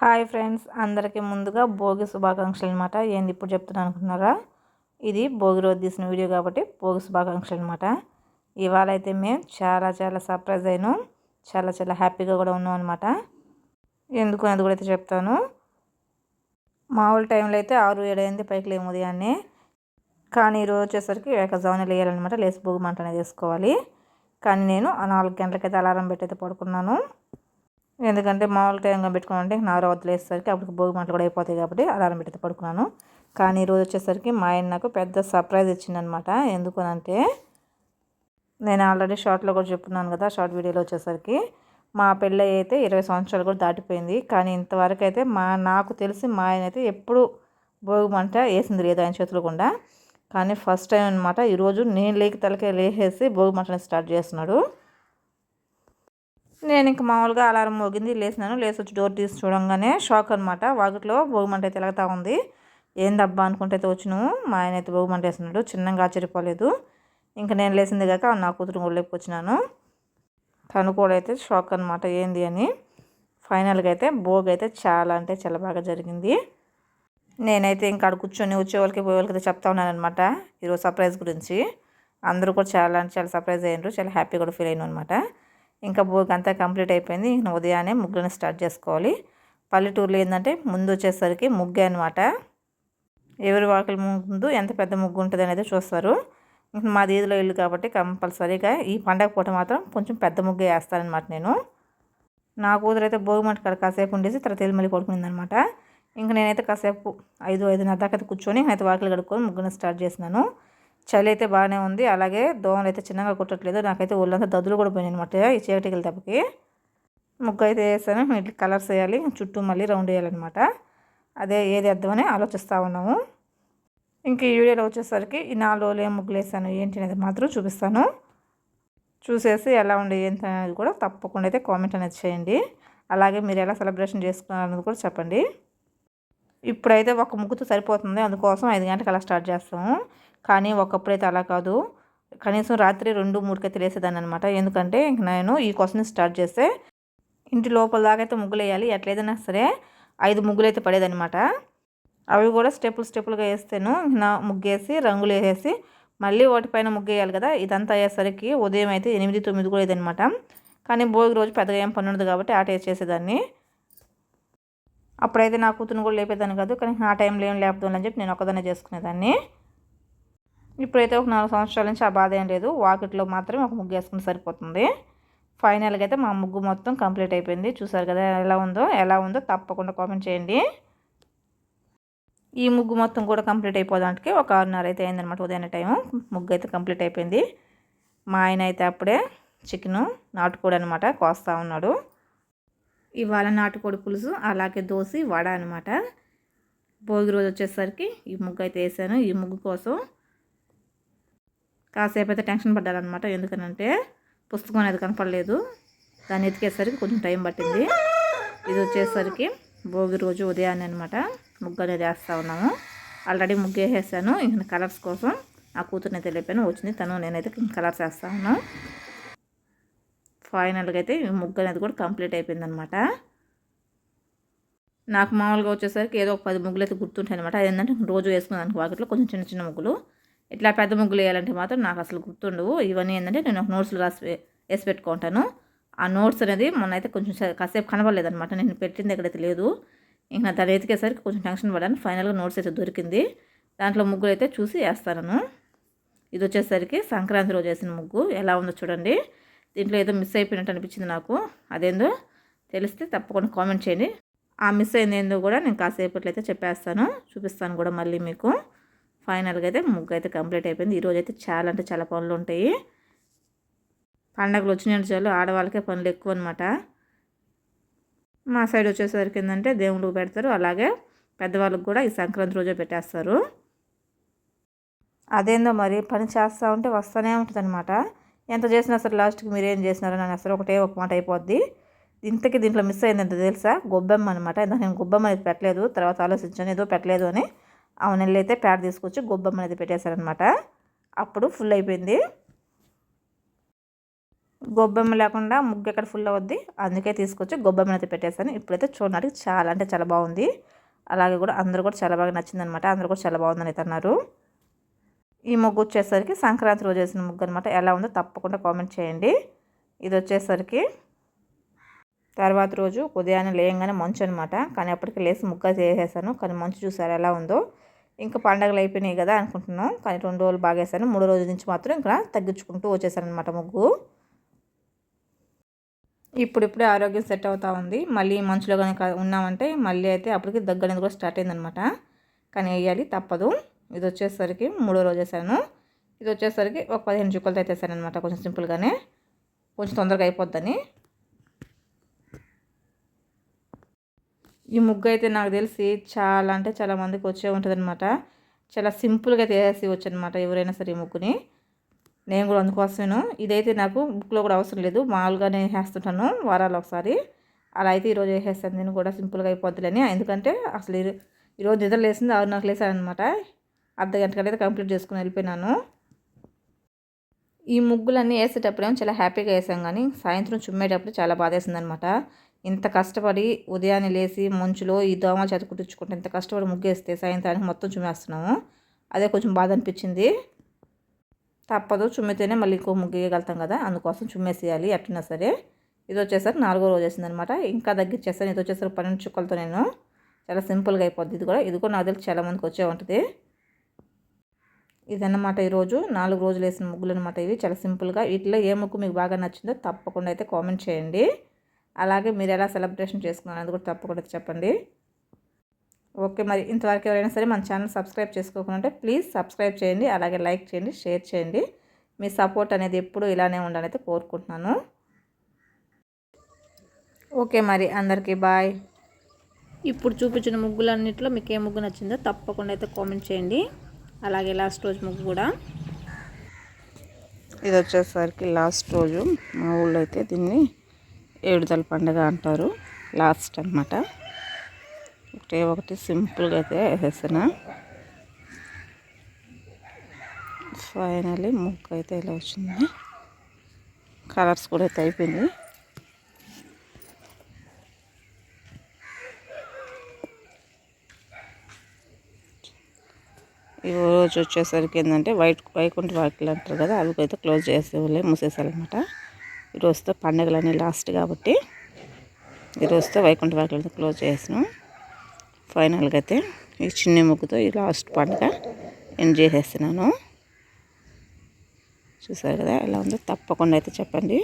Hi friends అందరికీ ముందుగా భోగి శుభాకాంక్షలు అనమాట ఏంది ఇప్పుడు చెప్తున్నాను అనుకున్నారా ఇది భోగి రోజు తీసిన వీడియో కాబట్టి భోగి శుభాకాంక్షలు అనమాట ఇవాళ అయితే మేము చాలా చాలా సర్ప్రైజ్ అయినాం. చాలా చాలా హ్యాపీగా కూడా ఉన్నాం అనమాట ఎందుకు అది కూడా అయితే చెప్తాను. మామూలు టైంలో అయితే ఆరు ఏడు అయింది పైకి లేము ఉదయాన్నే. కానీ ఈరోజు వచ్చేసరికి ఏకజామున లేయాలన్నమాట. లేచి భోగి మంట అనేది వేసుకోవాలి. కానీ నేను నాలుగు గంటలకైతే అలారం పెట్టి అయితే పడుకున్నాను. ఎందుకంటే మామూలు టైంగా పెట్టుకున్నానంటే నాలుగు వదిలేసరికి వేసేసరికి అప్పుడు భోగి మంటలు కూడా అయిపోతాయి కాబట్టి అలారం పెట్టి పడుకున్నాను. కానీ ఈరోజు వచ్చేసరికి మా ఆయన నాకు పెద్ద సర్ప్రైజ్ ఇచ్చిందనమాట ఎందుకనంటే నేను ఆల్రెడీ షార్ట్లో కూడా చెప్తున్నాను కదా షార్ట్ వీడియోలో వచ్చేసరికి మా పెళ్ళి అయితే ఇరవై సంవత్సరాలు కూడా దాటిపోయింది. కానీ ఇంతవరకు అయితే మా నాకు తెలిసి మా ఆయన అయితే ఎప్పుడు భోగి మంట వేసింది లేదు ఆయన చేతులు కూడా కానీ ఫస్ట్ టైం అనమాట ఈరోజు నేను లేకి తలకే లేసేసి భోగి మంటని స్టార్ట్ చేస్తున్నాడు. నేను ఇంక మామూలుగా అలారం మోగింది లేచినాను లేచి వచ్చి డోర్ తీసి చూడంగానే షాక్ అనమాట వాకిట్లో భోగిమంట అయితే వెలగతా ఉంది. ఏందబ్బా అనుకుంటే అయితే వచ్చినాము మా ఆయన అయితే భోగిమంట వేస్తున్నాడు. చిన్నగా ఆశ్చర్యపోలేదు. ఇంకా నేను లేచింది కాక నా కూతురు కూడా లేపుకొచ్చినాను తను కూడా అయితే షాక్ అనమాట ఏంది అని. ఫైనల్గా అయితే భోగి అయితే చాలా అంటే చాలా బాగా జరిగింది. నేనైతే ఇంకా అక్కడ కూర్చొని వచ్చే వాళ్ళకి పోయే వాళ్ళకి చెప్తా ఉన్నాను అనమాట ఈరోజు సర్ప్రైజ్ గురించి. అందరూ కూడా చాలా అంటే చాలా సర్ప్రైజ్ అయ్యారు చాలా హ్యాపీ కూడా ఫీల్ అయినాను అనమాట ఇంకా భోగి అంతా కంప్లీట్ అయిపోయింది. ఉదయాన్నే ముగ్గులను స్టార్ట్ చేసుకోవాలి. పల్లెటూరులో ఏంటంటే ముందు వచ్చేసరికి ముగ్గే అనమాట ఎవరి వాకిలి ముందు ఎంత పెద్ద ముగ్గు ఉంటుంది అనేది చూస్తారు. మా దీదిలో ఇల్లు కాబట్టి కంపల్సరీగా ఈ పండగ పూట మాత్రం కొంచెం పెద్ద ముగ్గే వేస్తానమాట నేను. నా కూతురు అయితే భోగి మంట కాడ కాసేపు ఉండేసి తర్వాత మళ్ళీ పడుకునింది అనమాట ఇంకా నేనైతే కాసేపు ఐదు ఐదున్నర దాకా అయితే కూర్చొని అయితే వాకిలు కడుక్కొని ముగ్గును స్టార్ట్ చేసినాను. చలి అయితే బాగానే ఉంది. అలాగే దోమలు అయితే చిన్నగా కుట్టట్లేదు. నాకైతే ఒళ్ళంతా దద్దులు కూడా పోయినాయి అనమాట ఈ చీకటికల దెబ్బకి ముగ్గు అయితే వేసాను. ఇట్లా కలర్స్ వేయాలి. చుట్టూ మళ్ళీ రౌండ్ వేయాలన్నమాట. అదే ఏది వేద్దామని ఆలోచిస్తూ ఉన్నాము. ఇంక ఈ వీడియోలో వచ్చేసరికి ఈ నాలుగు రోజులు ఏం ముగ్గులు వేసాను ఏంటి అనేది మాత్రం చూపిస్తాను. చూసేసి ఎలా ఉండే ఏంటి అనేది కూడా తప్పకుండా అయితే కామెంట్ అనేది చేయండి. అలాగే మీరు ఎలా సెలబ్రేషన్ చేసుకున్నారనేది కూడా చెప్పండి. ఇప్పుడైతే ఒక ముగ్గుతో సరిపోతుంది. అందుకోసం ఐదు గంటలకు అలా స్టార్ట్ చేస్తాము. కానీ ఒకప్పుడైతే అలా కాదు. కనీసం రాత్రి రెండు మూడుకైతే లేసేదాన్ని అనమాట ఎందుకంటే ఇంక నేను ఈ క్వశ్చన్ స్టార్ట్ చేస్తే ఇంటి లోపల దాకా అయితే ముగ్గులు వేయాలి. ఎట్లయితేనా సరే ఐదు ముగ్గులు అయితే పడేదనమాట అవి కూడా స్టెప్పులు స్టెప్పులుగా వేస్తాను నా ముగ్గేసి రంగులు వేసేసి మళ్ళీ వాటిపైన ముగ్గు వేయాలి కదా. ఇదంతా అయ్యేసరికి ఉదయం అయితే ఎనిమిది తొమ్మిది కూడా ఇదనమాట కానీ భోగి రోజు పెద్దగా ఏం పని ఉండదు కాబట్టి ఆట వేసేసేదాన్ని అప్పుడైతే నా కూతురు కూడా లేపేదాన్ని కాదు కానీ ఆ టైంలో ఏం లేపదని అని చెప్పి నేను ఒకదాన్ని చేసుకునేదాన్ని. ఇప్పుడైతే ఒక నాలుగు సంవత్సరాల నుంచి ఆ బాధ ఏం లేదు. వాకిట్లో మాత్రమే ఒక ముగ్గు వేసుకుని సరిపోతుంది. ఫైనల్గా అయితే మా ముగ్గు మొత్తం కంప్లీట్ అయిపోయింది. చూసారు కదా ఎలా ఉందో ఎలా ఉందో తప్పకుండా కామెంట్ చేయండి. ఈ ముగ్గు మొత్తం కూడా కంప్లీట్ అయిపోదానికి ఒక ఆరున్నర అయితే అయిందనమాట ఉదయం టైము. ముగ్గు అయితే కంప్లీట్ అయిపోయింది. మా ఆయన అయితే అప్పుడే చికెను నాటుకోడు అనమాట కోస్తా ఉన్నాడు. ఇవాళ నాటుకోడి పులుసు అలాగే దోసి వడ అనమాట భోగి రోజు వచ్చేసరికి ఈ ముగ్గు అయితే వేసాను. ఈ ముగ్గు కోసం కాసేపు అయితే టెన్షన్ పడ్డానమాట ఎందుకనంటే పుస్తకం అనేది కనపడలేదు. దాన్ని ఎతికేసరికి కొంచెం టైం పట్టింది. ఇది వచ్చేసరికి భోగి రోజు ఉదయాన్నే అనమాట ముగ్గు అనేది వేస్తూ ఉన్నాము. ఆల్రెడీ ముగ్గు వేసేసాను ఇంకా కలర్స్ కోసం ఆ కూతురుని తెలిపాను వచ్చింది తను. నేనైతే కలర్స్ వేస్తా ఉన్నాను. ఫైనల్గా అయితే ముగ్గు అనేది కూడా కంప్లీట్ అయిపోయిందనమాట. నాకు మామూలుగా వచ్చేసరికి ఏదో ఒక పది ముగ్గులు అయితే గుర్తుంటాయి అనమాట అదేంటంటే రోజు వేసుకున్నాను వాకిట్లో కొంచెం చిన్న చిన్న ముగ్గులు. ఇట్లా పెద్ద ముగ్గులు వేయాలంటే మాత్రం నాకు అసలు గుర్తుండవు. ఇవన్నీ ఏంటంటే నేను ఒక నోట్స్లు రాసి వేసి పెట్టుకుంటాను. ఆ నోట్స్ అనేది మొన్న అయితే కొంచెం కాసేపు కనబడలేదనమాట నేను పెట్టింది ఎక్కడైతే లేదు. ఇంకా దాన్ని ఎతికేసరికి కొంచెం టెన్షన్ పడాను ఫైనల్గా నోట్స్ అయితే దొరికింది. దాంట్లో ముగ్గులు అయితే చూసి వేస్తాను. ఇది వచ్చేసరికి సంక్రాంతి రోజు వేసిన ముగ్గు. ఎలా ఉందో చూడండి. దీంట్లో ఏదో మిస్ అయిపోయినట్టు అనిపించింది నాకు. అదేందో తెలిస్తే తప్పకుండా కామెంట్ చేయండి. ఆ మిస్ అయింది ఏందో కూడా నేను కాసేపట్లో చెప్పేస్తాను. చూపిస్తాను కూడా మళ్ళీ మీకు. ఫైనల్గా అయితే ముగ్గు అయితే కంప్లీట్ అయిపోయింది. ఈరోజు అయితే చాలా అంటే చాలా పనులు ఉంటాయి. పండగలు వచ్చిన చాలు ఆడవాళ్ళకే పనులు ఎక్కువ అనమాట మా సైడ్ వచ్చేసరికి ఏంటంటే దేవుళ్ళు పెడతారు. అలాగే పెద్దవాళ్ళకి కూడా ఈ సంక్రాంతి రోజే పెట్టేస్తారు. అదేందో మరి పని చేస్తూ ఉంటే వస్తూనే ఉంటుంది అనమాట ఎంత చేసినా సరే లాస్ట్కి మీరు ఏం చేసినారని అసలు ఒకటే ఒక మాట అయిపోద్ది. ఇంతకీ దీంట్లో మిస్ అయిందంత తెలుసా? గొబ్బెమ్మ అనమాట ఇంత నేను గొబ్బెమ్మ అనేది పెట్టలేదు. తర్వాత ఆలోచించాను ఏదో పెట్టలేదు అని. ఆమె నెల్లు అయితే ప్యాడ్ తీసుకొచ్చి గొబ్బమ్మ అనేది పెట్టేశారనమాట అప్పుడు ఫుల్ అయిపోయింది. గొబ్బెమ్మ లేకుండా ముగ్గు ఎక్కడ ఫుల్ అవుద్ది? అందుకే తీసుకొచ్చి గొబ్బెమ్మ అయితే పెట్టేశాను. ఇప్పుడైతే చూడడానికి చాలా అంటే చాలా బాగుంది. అలాగే కూడా అందరూ కూడా చాలా బాగా నచ్చిందనమాట అందరూ కూడా చాలా బాగుందని అయితే అన్నారు. ఈ ముగ్గు వచ్చేసరికి సంక్రాంతి రోజు వేసిన ముగ్గు అనమాట ఎలా ఉందో తప్పకుండా కామెంట్ చేయండి. ఇది వచ్చేసరికి తర్వాత రోజు ఉదయాన్నే లేయంగానే మంచు అనమాట కానీ అప్పటికి లేసి ముగ్గు చేసేసాను కానీ మంచు చూసారు ఎలా ఉందో. ఇంకా పండగలు అయిపోయినాయి కదా అనుకుంటున్నాం. కానీ రెండు రోజులు బాగా వేసాను. మూడో రోజు నుంచి మాత్రం ఇంకా తగ్గించుకుంటూ వచ్చేసాను అనమాట ముగ్గు. ఇప్పుడిప్పుడే ఆరోగ్యం సెట్ అవుతూ ఉంది. మళ్ళీ మంచులో కనుక ఉన్నామంటే మళ్ళీ అయితే అప్పటికి దగ్గర కూడా స్టార్ట్ అయిందనమాట కానీ వేయాలి తప్పదు. ఇది వచ్చేసరికి మూడో రోజు వేసాను. ఇది వచ్చేసరికి ఒక పదిహేను చుక్కలతో అయితే వేసాను అనమాట కొంచెం సింపుల్గానే. కొంచెం తొందరగా అయిపోద్దని. ఈ ముగ్గు అయితే నాకు తెలిసి చాలా అంటే చాలా మందికి వచ్చే ఉంటుందన్నమాట. చాలా సింపుల్గా తీసేసి వచ్చనమాట ఎవరైనా సరే ఈ ముగ్గుని. నేను కూడా అందుకోసమేను. ఇదైతే నాకు బుక్లో కూడా అవసరం లేదు. మామూలుగానే వేస్తుంటాను వారాలు ఒకసారి. అలా అయితే ఈరోజు వేసేస్తాను. నేను కూడా సింపుల్గా అయిపోద్దులని ఎందుకంటే అసలు ఈరోజు నిద్ర లేసింది ఆరున్నరకు లేసాను అనమాట అర్ధ గంట అయితే కంప్లీట్ చేసుకుని వెళ్ళిపోయినాను. ఈ ముగ్గులన్నీ వేసేటప్పుడేమో చాలా హ్యాపీగా వేసాం కానీ సాయంత్రం చుమ్మేటప్పుడు చాలా బాధేసింది అనమాట ఇంత కష్టపడి ఉదయాన్నే లేచి మంచులో ఈ దోమ చేత కుట్టించుకుంటే ఇంత కష్టపడి ముగ్గేస్తే సాయంత్రానికి మొత్తం చుమ్మేస్తున్నాము. అదే కొంచెం బాధ అనిపించింది. తప్పదు చుమ్మితేనే మళ్ళీ ఇంకో ముగ్గు వేయగలుగుతాం కదా అందుకోసం చుమ్మేసేయాలి ఎట్టున్నా సరే. ఇది వచ్చేసరికి నాలుగో రోజు వేసింది అనమాట ఇంకా తగ్గించేస్తాను ఇది వచ్చేసరికి పన్నెండు చుక్కలతో నేను. చాలా సింపుల్గా అయిపోద్ది ఇది కూడా. ఇది కూడా నాకు తెలిసి చాలా మందికి వచ్చే ఉంటుంది. ఇదన్నమాట ఈరోజు. నాలుగు రోజులు వేసిన ముగ్గులు అనమాట ఇవి. చాలా సింపుల్గా. వీటిలో ఏ ముగ్గు మీకు బాగా నచ్చిందో తప్పకుండా అయితే కామెంట్ చేయండి. అలాగే మీరు ఎలా సెలబ్రేషన్ చేసుకున్నారు అది కూడా తప్పకుండా చెప్పండి. ఓకే మరి ఇంతవరకు ఎవరైనా సరే మన ఛానల్ సబ్స్క్రైబ్ చేసుకోకుండా ప్లీజ్ సబ్స్క్రైబ్ చేయండి. అలాగే లైక్ చేయండి షేర్ చేయండి. మీ సపోర్ట్ అనేది ఎప్పుడు ఇలానే ఉండాలైతే కోరుకుంటున్నాను. ఓకే మరి అందరికీ బాయ్. ఇప్పుడు చూపించిన ముగ్గులన్నింటిలో మీకు ఏ ముగ్గు నచ్చిందో తప్పకుండా అయితే కామెంట్ చేయండి. అలాగే లాస్ట్ రోజు ముగ్గు కూడా. ఇది వచ్చేసరికి లాస్ట్ రోజు. మా ఊళ్ళో అయితే దీన్ని ఏడుదల పండుగ అంటారు. లాస్ట్ అనమాట ఒకటే ఒకటి సింపుల్గా అయితే వేసేసిన. ఫైనలీ ముగ్గు అయితే ఇలా వచ్చింది? కలర్స్ కూడా అయితే అయిపోయింది ఈ రోజు వచ్చేసరికి ఏంటంటే వైట్ వైకుంఠ వాకిలు అంటారు కదా అవి అయితే క్లోజ్ చేసేవాళ్ళే మూసేసారనమాట ఈరోజుతో పండుగలన్నీ లాస్ట్ కాబట్టి ఈరోజుతో వైకుంఠ వాకిలతో క్లోజ్ చేసాను. ఫైనల్గా అయితే ఈ చిన్న ముగ్గుతో ఈ లాస్ట్ పండుగ ఎండ్ చేసేస్తున్నాను. చూసారు కదా ఎలా ఉందో తప్పకుండా అయితే చెప్పండి.